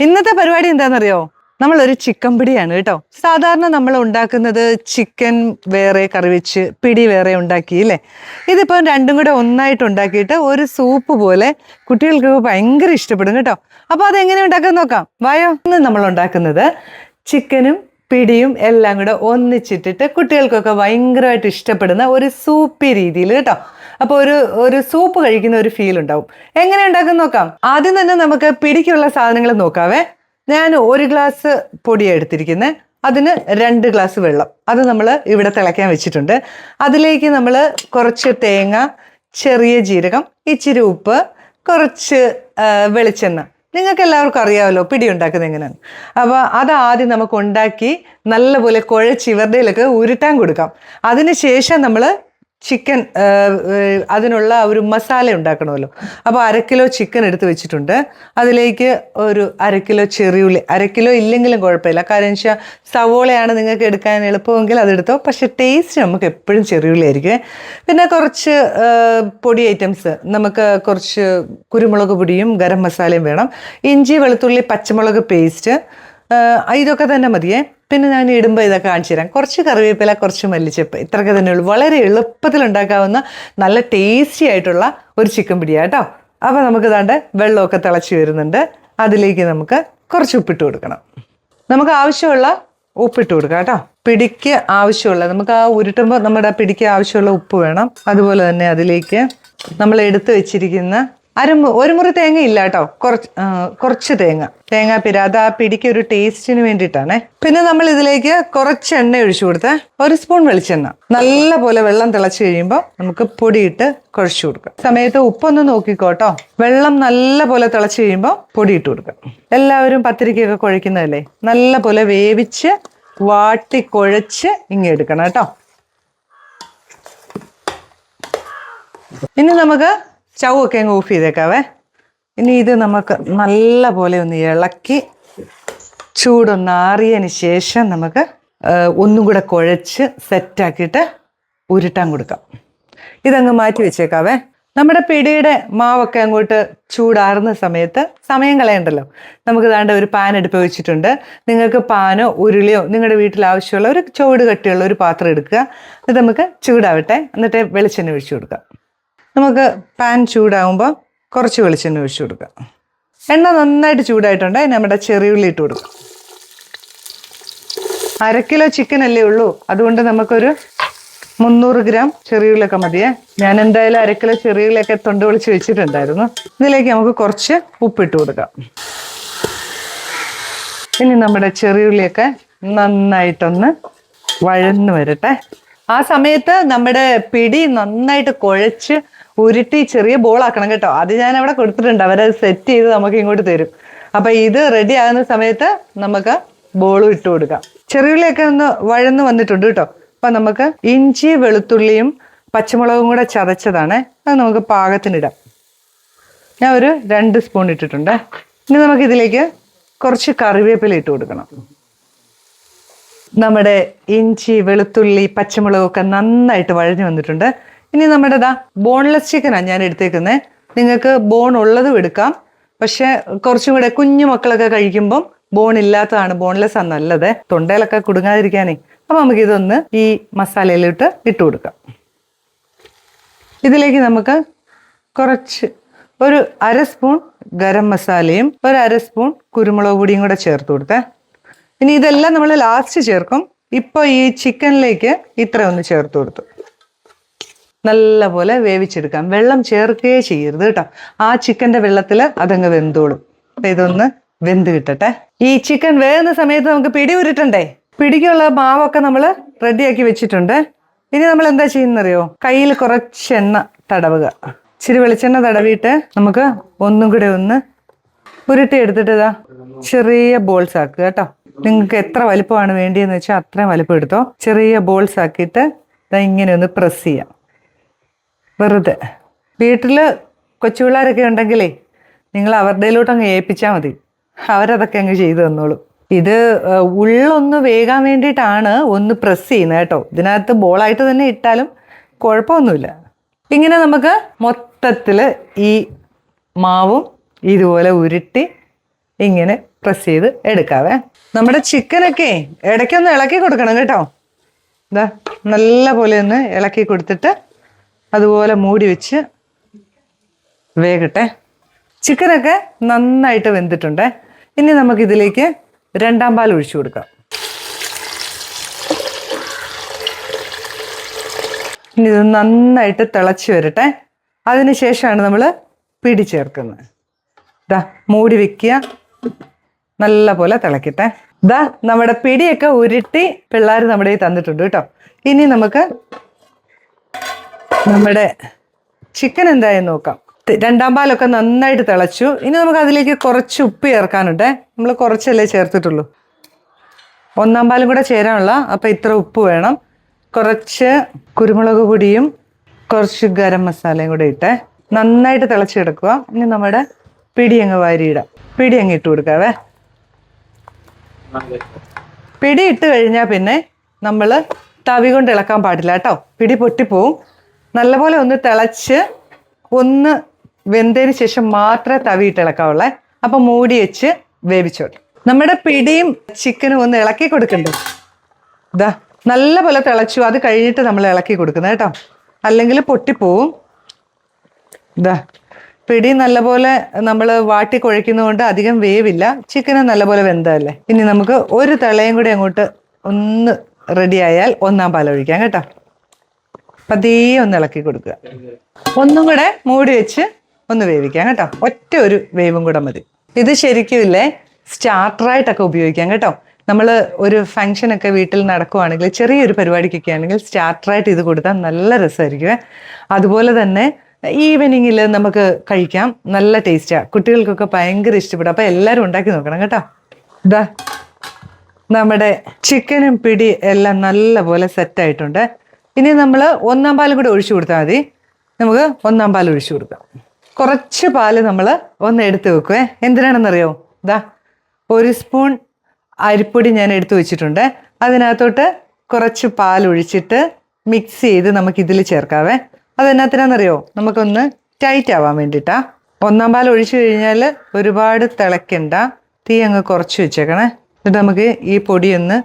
ഇന്നത്തെ പരിപാടി എന്താണെന്നറിയോ? നമ്മൾ ഒരു ചിക്കൻ പിടിയാണ് കേട്ടോ. സാധാരണ നമ്മൾ ഉണ്ടാക്കുന്നത് ചിക്കൻ വേറെ കറി വെച്ച് പിടി വേറെ ഉണ്ടാക്കി അല്ലേ ഇതിപ്പം രണ്ടും കൂടെ ഒന്നായിട്ട് ഉണ്ടാക്കിയിട്ട് ഒരു സൂപ്പ് പോലെ കുട്ടികൾക്ക് ഭയങ്കര ഇഷ്ടപ്പെടും കേട്ടോ. അപ്പോൾ അതെങ്ങനെ ഉണ്ടാക്കാൻ നോക്കാം. വായോ. ഇന്ന് നമ്മൾ ഉണ്ടാക്കുന്നത് ചിക്കനും പിടിയും എല്ലാം കൂടെ ഒന്നിച്ചിട്ടിട്ട് കുട്ടികൾക്കൊക്കെ ഭയങ്കരമായിട്ട് ഇഷ്ടപ്പെടുന്ന ഒരു സൂപ്പി രീതിയിൽ കേട്ടോ. അപ്പോൾ ഒരു ഒരു സൂപ്പ് കഴിക്കുന്ന ഒരു ഫീൽ ഉണ്ടാവും. എങ്ങനെ ഉണ്ടാക്കുന്ന നോക്കാം. ആദ്യം തന്നെ നമുക്ക് പിടിക്കുള്ള സാധനങ്ങൾ നോക്കാവേ. ഞാൻ ഒരു ഗ്ലാസ് പൊടിയാണ് എടുത്തിരിക്കുന്നത് അതിന് രണ്ട് ഗ്ലാസ് വെള്ളം. അത് നമ്മൾ ഇവിടെ തിളയ്ക്കാൻ വെച്ചിട്ടുണ്ട്. അതിലേക്ക് നമ്മൾ കുറച്ച് തേങ്ങ ചെറിയ ജീരകം ഇച്ചിരി ഉപ്പ് കുറച്ച് വെളിച്ചെണ്ണ. നിങ്ങൾക്ക് എല്ലാവർക്കും അറിയാമല്ലോ പിടി ഉണ്ടാക്കുന്നത് എങ്ങനെയാണ്. അപ്പോൾ അത് ആദ്യം നമുക്ക് ഉണ്ടാക്കി നല്ലപോലെ കുഴച്ച് ഇവരുടെയിലൊക്കെ ഉരുട്ടാൻ കൊടുക്കാം. അതിന് ശേഷം നമ്മൾ ചിക്കൻ അതിനുള്ള ഒരു മസാല ഉണ്ടാക്കണമല്ലോ. അപ്പോൾ അര കിലോ ചിക്കൻ എടുത്ത് വെച്ചിട്ടുണ്ട്. അതിലേക്ക് ഒരു അര കിലോ ചെറിയുള്ളി അര കിലോ ഇല്ലെങ്കിലും കുഴപ്പമില്ല. കാരണം വെച്ചാൽ സവോളയാണ് നിങ്ങൾക്ക് എടുക്കാൻ എളുപ്പമെങ്കിൽ അതെടുത്തോ പക്ഷേ ടേസ്റ്റ് നമുക്ക് എപ്പോഴും ചെറിയുള്ളി ആയിരിക്കും. പിന്നെ കുറച്ച് പൊടി ഐറ്റംസ് നമുക്ക് കുറച്ച് കുരുമുളക് പൊടിയും ഗരം മസാലയും വേണം. ഇഞ്ചി വെളുത്തുള്ളി പച്ചമുളക് പേസ്റ്റ് ഇതൊക്കെ തന്നെ മതിയേ. പിന്നെ ഞാൻ ഇടുമ്പോൾ ഇതൊക്കെ കാണിച്ചു തരാം. കുറച്ച് കറിവേപ്പില കുറച്ച് മല്ലിച്ചപ്പ് ഇത്രയൊക്കെ തന്നെ ഉള്ളൂ. വളരെ എളുപ്പത്തിൽ ഉണ്ടാക്കാവുന്ന നല്ല ടേസ്റ്റി ആയിട്ടുള്ള ഒരു ചിക്കൻ പിടിയാണ് കേട്ടോ. അപ്പോൾ നമുക്ക് ദാണ്ട് വെള്ളമൊക്കെ തിളച്ച് വരുന്നുണ്ട്. അതിലേക്ക് നമുക്ക് കുറച്ച് ഉപ്പിട്ട് കൊടുക്കണം. നമുക്ക് ആവശ്യമുള്ള ഉപ്പിട്ട് കൊടുക്കാം കേട്ടോ. പിടിക്ക് ആവശ്യമുള്ള നമുക്ക് ആ ഉരുട്ടുമ്പോൾ നമ്മുടെ പിടിക്ക് ആവശ്യമുള്ള ഉപ്പ് വേണം. അതുപോലെ തന്നെ അതിലേക്ക് നമ്മൾ എടുത്തു വെച്ചിരിക്കുന്ന അര ഒരു മുറി തേങ്ങ ഇല്ല കേട്ടോ കുറച്ച് കുറച്ച് തേങ്ങ. തേങ്ങ പിര അത് ആ പിടിക്ക് ഒരു ടേസ്റ്റിന് വേണ്ടിയിട്ടാണേ പിന്നെ നമ്മൾ ഇതിലേക്ക് കുറച്ച് എണ്ണ ഒഴിച്ചു കൊടുത്ത്. ഒരു സ്പൂൺ വെളിച്ചെണ്ണ. നല്ല പോലെ വെള്ളം തിളച്ച് കഴിയുമ്പോൾ നമുക്ക് പൊടിയിട്ട് കുഴച്ചു കൊടുക്കാം. സമയത്ത് ഉപ്പൊന്ന് നോക്കിക്കോട്ടോ വെള്ളം നല്ല പോലെ തിളച്ച് കഴിയുമ്പോൾ പൊടിയിട്ട് കൊടുക്കാം. എല്ലാവരും പത്തിരിക്കൊക്കെ കുഴക്കുന്നതല്ലേ നല്ല പോലെ വേവിച്ച് വാട്ടി കുഴച്ച് ഇങ്ങനെ എടുക്കണം കേട്ടോ ഇനി നമുക്ക് ഒക്കെ അങ്ങ് ഓഫ് ചെയ്തേക്കാവേ. ഇനി ഇത് നമുക്ക് നല്ല പോലെ ഒന്ന് ഇളക്കി ചൂടൊന്നാറിയതിന് ശേഷം നമുക്ക് ഒന്നും കൂടെ കുഴച്ച് സെറ്റാക്കിയിട്ട് ഉരുട്ടാൻ കൊടുക്കാം. ഇതങ്ങ് മാറ്റി വെച്ചേക്കാവേ. നമ്മുടെ പിടിയുടെ മാവൊക്കെ അങ്ങോട്ട് ചൂടാറുന്ന സമയത്ത് സമയം കളയണ്ടല്ലോ. നമുക്ക് ദാണ്ട ഒരു പാൻ എടുപ്പ് വെച്ചിട്ടുണ്ട്. നിങ്ങൾക്ക് പാനോ ഉരുളിയോ നിങ്ങളുടെ വീട്ടിൽ ആവശ്യമുള്ള ഒരു ചുവട് കട്ടിയുള്ള ഒരു പാത്രം എടുക്കുക. ഇത് നമുക്ക് ചൂടാവട്ടെ. എന്നിട്ട് വെളിച്ചെണ്ണ ഒഴിച്ചു കൊടുക്കാം. നമുക്ക് പാൻ ചൂടാകുമ്പോൾ കുറച്ച് വെളിച്ചെണ്ണ ഒഴിച്ചു കൊടുക്കുക എണ്ണ നന്നായിട്ട് ചൂടായിട്ടുണ്ട്. നമ്മുടെ ചെറിയുള്ളി ഇട്ട് കൊടുക്കാം. അര കിലോ ചിക്കൻ അല്ലേ ഉള്ളൂ. അതുകൊണ്ട് നമുക്കൊരു മുന്നൂറ് ഗ്രാം ചെറിയുള്ളിയൊക്കെ മതിയേ. ഞാൻ എന്തായാലും അര കിലോ ചെറിയുള്ളിയൊക്കെ തൊണ്ട് വിളിച്ച് വെച്ചിട്ടുണ്ടായിരുന്നു. ഇതിലേക്ക് നമുക്ക് കുറച്ച് ഉപ്പിട്ട് കൊടുക്കാം. ഇനി നമ്മുടെ ചെറിയുള്ളിയൊക്കെ നന്നായിട്ടൊന്ന് വഴന്ന് വരട്ടെ. ആ സമയത്ത് നമ്മുടെ പിടി നന്നായിട്ട് കുഴച്ച് ഉരുട്ടി ചെറിയ ബോൾ ആക്കണം കേട്ടോ. അത് ഞാൻ അവിടെ കൊടുത്തിട്ടുണ്ട്. അവരത് സെറ്റ് ചെയ്ത് നമുക്ക് ഇങ്ങോട്ട് തരും. അപ്പൊ ഇത് റെഡി ആകുന്ന സമയത്ത് നമുക്ക് ബോളും ഇട്ട് കൊടുക്കാം. ചെറിയുള്ളിയൊക്കെ ഒന്ന് വഴന്ന് വന്നിട്ടുണ്ട് കേട്ടോ. അപ്പൊ നമുക്ക് ഇഞ്ചി വെളുത്തുള്ളിയും പച്ചമുളകും കൂടെ ചതച്ചതാണ്. അത് നമുക്ക് പാകത്തിനിടാം ഞാൻ ഒരു രണ്ട് സ്പൂൺ ഇട്ടിട്ടുണ്ട്. ഇനി നമുക്ക് ഇതിലേക്ക് കുറച്ച് കറിവേപ്പില ഇട്ട് കൊടുക്കണം. നമ്മുടെ ഇഞ്ചി വെളുത്തുള്ളി പച്ചമുളകൊക്കെ നന്നായിട്ട് വഴഞ്ഞു വന്നിട്ടുണ്ട്. ഇനി നമ്മുടെ ഇതാ ബോൺലെസ് ചിക്കനാണ് ഞാൻ എടുത്തേക്കുന്നത് നിങ്ങൾക്ക് ബോൺ ഉള്ളതും എടുക്കാം. പക്ഷെ കുറച്ചും കൂടെ കുഞ്ഞു മക്കളൊക്കെ കഴിക്കുമ്പം ബോൺ ഇല്ലാത്തതാണ് ബോൺലെസ് ആണ് നല്ലത്. തൊണ്ടയിലൊക്കെ കുടുങ്ങാതിരിക്കാനേ. അപ്പം നമുക്ക് ഇതൊന്ന് ഈ മസാലയിലിട്ട് ഇട്ട് കൊടുക്കാം. ഇതിലേക്ക് നമുക്ക് കുറച്ച് ഒരു അര സ്പൂൺ ഗരം മസാലയും ഒരു അര സ്പൂൺ കുരുമുളക് പൊടിയും കൂടെ ചേർത്ത് കൊടുത്തേ. ഇനി ഇതെല്ലാം നമ്മൾ ലാസ്റ്റ് ചേർക്കും. ഇപ്പോൾ ഈ ചിക്കനിലേക്ക് ഇത്ര ഒന്ന് ചേർത്ത് കൊടുത്തു. നല്ലപോലെ വേവിച്ചെടുക്കാം. വെള്ളം ചേർക്കുകയേ ചെയ്യരുത് കേട്ടോ. ആ ചിക്കന്റെ വെള്ളത്തിൽ അതങ്ങ് വെന്തോളും. ഇതൊന്ന് വെന്ത് കിട്ടട്ടെ. ഈ ചിക്കൻ വേകുന്ന സമയത്ത് നമുക്ക് പിടി ഉരുട്ടണ്ടേ? പിടിക്കുള്ള മാവൊക്കെ നമ്മൾ റെഡിയാക്കി വെച്ചിട്ടുണ്ട്. ഇനി നമ്മൾ എന്താ ചെയ്യുന്നറിയോ? കയ്യിൽ കുറച്ച് എണ്ണ തടവുക. ഇച്ചിരി വെളിച്ചെണ്ണ തടവിയിട്ട് നമുക്ക് ഒന്നും കൂടെ ഒന്ന് ഉരുട്ടി എടുത്തിട്ട് ഇതാ ചെറിയ ബോൾസ് ആക്കുക കേട്ടോ. നിങ്ങൾക്ക് എത്ര വലിപ്പമാണ് വേണ്ടിയെന്ന് വെച്ചാൽ അത്രയും വലിപ്പം എടുത്തോ. ചെറിയ ബോൾസ് ആക്കിയിട്ട് ഇതാ ഇങ്ങനെ ഒന്ന് പ്രസ് ചെയ്യാം. വെറുതെ. വീട്ടിൽ കൊച്ചു പിള്ളേരൊക്കെ ഉണ്ടെങ്കിലേ നിങ്ങൾ അവരുടെയിലോട്ട് അങ്ങ് ഏൽപ്പിച്ചാൽ മതി. അവരതൊക്കെ അങ്ങ് ചെയ്തു തന്നോളൂ. ഇത് ഉള്ളൊന്ന് വേകാൻ വേണ്ടിയിട്ടാണ് ഒന്ന് പ്രസ് ചെയ്യുന്നത് കേട്ടോ. ഇതിനകത്ത് ബോളായിട്ട് തന്നെ ഇട്ടാലും കുഴപ്പമൊന്നുമില്ല. ഇങ്ങനെ നമുക്ക് മൊത്തത്തിൽ ഈ മാവും ഇതുപോലെ ഉരുട്ടി ഇങ്ങനെ പ്രസ് ചെയ്ത് എടുക്കാവേ. നമ്മുടെ ചിക്കനൊക്കെ ഇടയ്ക്കൊന്ന് ഇളക്കി കൊടുക്കണം കേട്ടോ. ഇതാ നല്ല പോലെ ഒന്ന് ഇളക്കി കൊടുത്തിട്ട് അതുപോലെ മൂടി വെച്ച് വേകട്ടെ. ചിക്കനൊക്കെ നന്നായിട്ട് വെന്തിട്ടുണ്ട്. ഇനി നമുക്കിതിലേക്ക് രണ്ടാം പാൽ ഒഴിച്ചു കൊടുക്കാം. ഇനി ഇത് നന്നായിട്ട് തിളച്ച് വരട്ടെ. അതിനുശേഷമാണ് നമ്മൾ പിടി ചേർക്കുന്നത്. ദാ മൂടി വെക്കുക. നല്ല പോലെ തിളക്കട്ടെ. ഇതാ നമ്മുടെ പിടിയൊക്കെ ഉരുട്ടി പിള്ളേർ നമ്മുടെ ഈ തന്നിട്ടുണ്ട് കേട്ടോ. ഇനി നമുക്ക് നമ്മുടെ ചിക്കൻ എന്തായാലും നോക്കാം. രണ്ടാം പാലൊക്കെ നന്നായിട്ട് തിളച്ചു. ഇനി നമുക്ക് അതിലേക്ക് കുറച്ച് ഉപ്പ് ചേർക്കാനുണ്ട്. നമ്മൾ കുറച്ചല്ലേ ചേർത്തിട്ടുള്ളൂ. ഒന്നാം പാലും കൂടെ ചേരാനുള്ള അപ്പം ഇത്ര ഉപ്പ് വേണം. കുറച്ച് കുരുമുളക് പൊടിയും കുറച്ച് ഗരം മസാലയും കൂടെ ഇട്ട്. നന്നായിട്ട് തിളച്ചെടുക്കുക ഇനി നമ്മുടെ പിടിയങ്ങ് വാരിയിടാം. പിടിയങ്ങ് ഇട്ട് കൊടുക്കാവേ. പിടി ഇട്ട് കഴിഞ്ഞാൽ പിന്നെ നമ്മൾ തവി കൊണ്ട് ഇളക്കാൻ പാടില്ല കേട്ടോ. പിടി പൊട്ടിപ്പോവും. നല്ലപോലെ ഒന്ന് തിളച്ച് ഒന്ന് വെന്തതിന് ശേഷം മാത്രമേ തവി ഇട്ട് ഇളക്കാവുള്ളേ. അപ്പം മൂടി വെച്ച് വേവിച്ചോട്ടെ. നമ്മുടെ പിടിയും ചിക്കനും ഒന്ന് ഇളക്കി കൊടുക്കണ്ടേ? ഇതാ നല്ലപോലെ തിളച്ചു. അത് കഴിഞ്ഞിട്ട് നമ്മൾ ഇളക്കി കൊടുക്കുന്നത് കേട്ടോ. അല്ലെങ്കിൽ പൊട്ടിപ്പോവും. ഇതാ പിടി നല്ലപോലെ നമ്മൾ വാട്ടി കുഴയ്ക്കുന്നതുകൊണ്ട് അധികം വേവില്ല. ചിക്കന് നല്ലപോലെ വെന്തതല്ലേ. ഇനി നമുക്ക് ഒരു തിളയും കൂടി അങ്ങോട്ട് ഒന്ന് റെഡിയായാൽ ഒന്നാം പാലൊഴിക്കാം കേട്ടോ. പതിയെ ഒന്ന് ഇളക്കി കൊടുക്കുക. ഒന്നും കൂടെ മൂടി വെച്ച് ഒന്ന് വേവിക്കാം കേട്ടോ. ഒറ്റ ഒരു വേവും കൂടെ മതി. ഇത് ശരിക്കും ഇല്ലേ സ്റ്റാർട്ടറായിട്ടൊക്കെ ഉപയോഗിക്കാം കേട്ടോ. നമ്മൾ ഒരു ഫംഗ്ഷനൊക്കെ വീട്ടിൽ നടക്കുവാണെങ്കിൽ ചെറിയൊരു പരിപാടിക്കൊക്കെ ആണെങ്കിൽ സ്റ്റാർട്ടറായിട്ട് ഇത് കൊടുത്താൽ നല്ല രസമായിരിക്കും അതുപോലെ തന്നെ ഈവനിങ്ങിൽ നമുക്ക് കഴിക്കാം. നല്ല ടേസ്റ്റാണ് കുട്ടികൾക്കൊക്കെ ഭയങ്കര ഇഷ്ടപ്പെടും. അപ്പോൾ എല്ലാവരും ഉണ്ടാക്കി നോക്കണം കേട്ടോ. ഇതാ നമ്മുടെ ചിക്കനും പിടി എല്ലാം നല്ലപോലെ സെറ്റായിട്ടുണ്ട് ഇനി നമ്മൾ ഒന്നാം പാൽ കൂടി ഒഴിച്ചു കൊടുത്താൽ മതി. നമുക്ക് ഒന്നാം പാൽ ഒഴിച്ചു കൊടുക്കാം. കുറച്ച് പാൽ നമ്മൾ ഒന്ന് എടുത്ത് വെക്കുവേ. എന്തിനാണെന്നറിയോ? ഇതാ ഒരു സ്പൂൺ അരിപ്പൊടി ഞാൻ എടുത്തു വെച്ചിട്ടുണ്ട്. അതിനകത്തോട്ട് കുറച്ച് പാൽ ഒഴിച്ചിട്ട് മിക്സ് ചെയ്ത് നമുക്ക് ഇതിൽ ചേർക്കാവേ. അതെന്നാത്തിനാണെന്നറിയോ നമുക്കൊന്ന് ടൈറ്റ് ആവാൻ വേണ്ടിയിട്ടാ ഒന്നാം പാൽ ഒഴിച്ചു കഴിഞ്ഞാൽ ഒരുപാട് തിളയ്ക്കണ്ട തീ അങ്ങ് കുറച്ച് വെച്ചേക്കണേ. എന്നിട്ട് നമുക്ക് ഈ പൊടിയൊന്ന്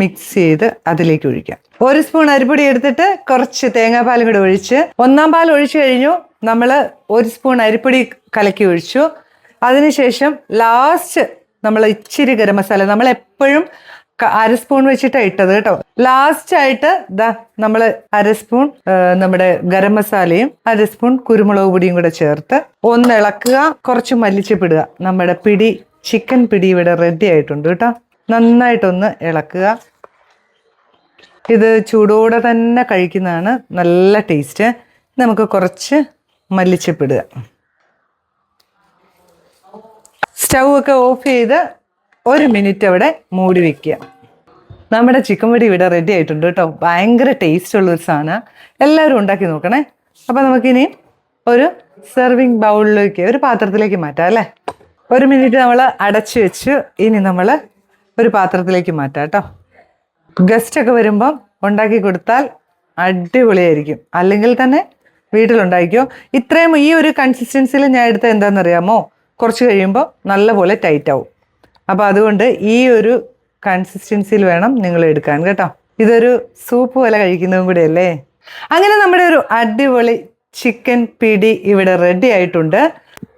മിക്സ് ചെയ്ത് അതിലേക്ക് ഒഴിക്കാം. ഒരു സ്പൂൺ അരിപ്പൊടി എടുത്തിട്ട് കുറച്ച് തേങ്ങാപ്പാൽ കൂടെ ഒഴിച്ച് ഒന്നാം പാൽ ഒഴിച്ചു കഴിഞ്ഞു. നമ്മൾ ഒരു സ്പൂൺ അരിപ്പൊടി കലക്കി ഒഴിച്ചു. അതിനുശേഷം ലാസ്റ്റ് നമ്മൾ ഇച്ചിരി ഗരം മസാല നമ്മൾ എപ്പോഴും അര സ്പൂൺ വെച്ചിട്ടാണ് ഇട്ടത് കേട്ടോ. ലാസ്റ്റ് ആയിട്ട് ദാ നമ്മൾ അര സ്പൂൺ നമ്മുടെ ഗരം മസാലയും അര സ്പൂൺ കുരുമുളക് പൊടിയും കൂടെ ചേർത്ത് ഒന്ന് ഇളക്കുക. കുറച്ച് മല്ലിച്ചപ്പിടുക നമ്മുടെ പിടി ചിക്കൻ പിടി ഇവിടെ റെഡി ആയിട്ടുണ്ട് കേട്ടോ. നന്നായിട്ടൊന്ന് ഇളക്കുക. ഇത് ചൂടോടെ തന്നെ കഴിക്കുന്നതാണ് നല്ല ടേസ്റ്റ്. നമുക്ക് കുറച്ച് മല്ലിച്ചപ്പിടുക സ്റ്റൗ ഒക്കെ ഓഫ് ചെയ്ത് ഒരു മിനിറ്റ് അവിടെ മൂടി വെക്കുക. നമ്മുടെ ചിക്കൻ പൊടി ഇവിടെ റെഡി ആയിട്ടുണ്ട് കേട്ടോ. ഭയങ്കര ടേസ്റ്റ് ഉള്ള ഒരു സാധനം. എല്ലാവരും ഉണ്ടാക്കി നോക്കണേ. അപ്പം നമുക്കിനി ഒരു സെർവിങ് ബൗളിലേക്ക് ഒരു പാത്രത്തിലേക്ക് മാറ്റാം അല്ലേ? ഒരു മിനിറ്റ് നമ്മൾ അടച്ചു വെച്ച് ഇനി നമ്മൾ ഒരു പാത്രത്തിലേക്ക് മാറ്റാം കേട്ടോ. ഗസ്റ്റ് ഒക്കെ വരുമ്പം ഉണ്ടാക്കി കൊടുത്താൽ അടിപൊളിയായിരിക്കും. അല്ലെങ്കിൽ തന്നെ വീട്ടിലുണ്ടാക്കിയോ ഇത്രയും ഈ ഒരു കൺസിസ്റ്റൻസിയിൽ ഞാൻ എടുത്ത എന്താണെന്നറിയാമോ? കുറച്ച് കഴിയുമ്പോൾ നല്ലപോലെ ടൈറ്റ് ആവും. അപ്പോൾ അതുകൊണ്ട് ഈ ഒരു കൺസിസ്റ്റൻസിയിൽ വേണം നിങ്ങൾ എടുക്കാൻ കേട്ടോ. ഇതൊരു സൂപ്പ് പോലെ കഴിക്കുന്നതും കൂടെ അല്ലേ? അങ്ങനെ നമ്മുടെ ഒരു അടിപൊളി ചിക്കൻ പിടി ഇവിടെ റെഡി ആയിട്ടുണ്ട്.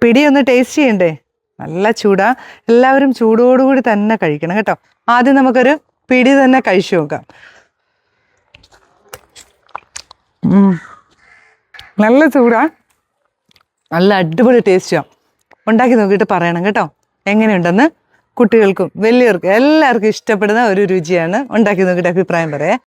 പിടി ഒന്ന് ടേസ്റ്റ് ചെയ്യണ്ടേ? നല്ല ചൂടാ. എല്ലാവരും ചൂടോടുകൂടി തന്നെ കഴിക്കണം കേട്ടോ. ആദ്യം നമുക്കൊരു പിടി തന്നെ കഴിച്ചു നോക്കാം. നല്ല ചൂടാ. നല്ല അടിപൊളി ടേസ്റ്റാണ് ഉണ്ടാക്കി നോക്കിയിട്ട് പറയണം കേട്ടോ. എങ്ങനെയുണ്ടെന്ന് കുട്ടികൾക്കും വലിയവർക്കും എല്ലാവർക്കും ഇഷ്ടപ്പെടുന്ന ഒരു രുചിയാണ്. ഉണ്ടാക്കി നോക്കിയിട്ട് അഭിപ്രായം പറയാം.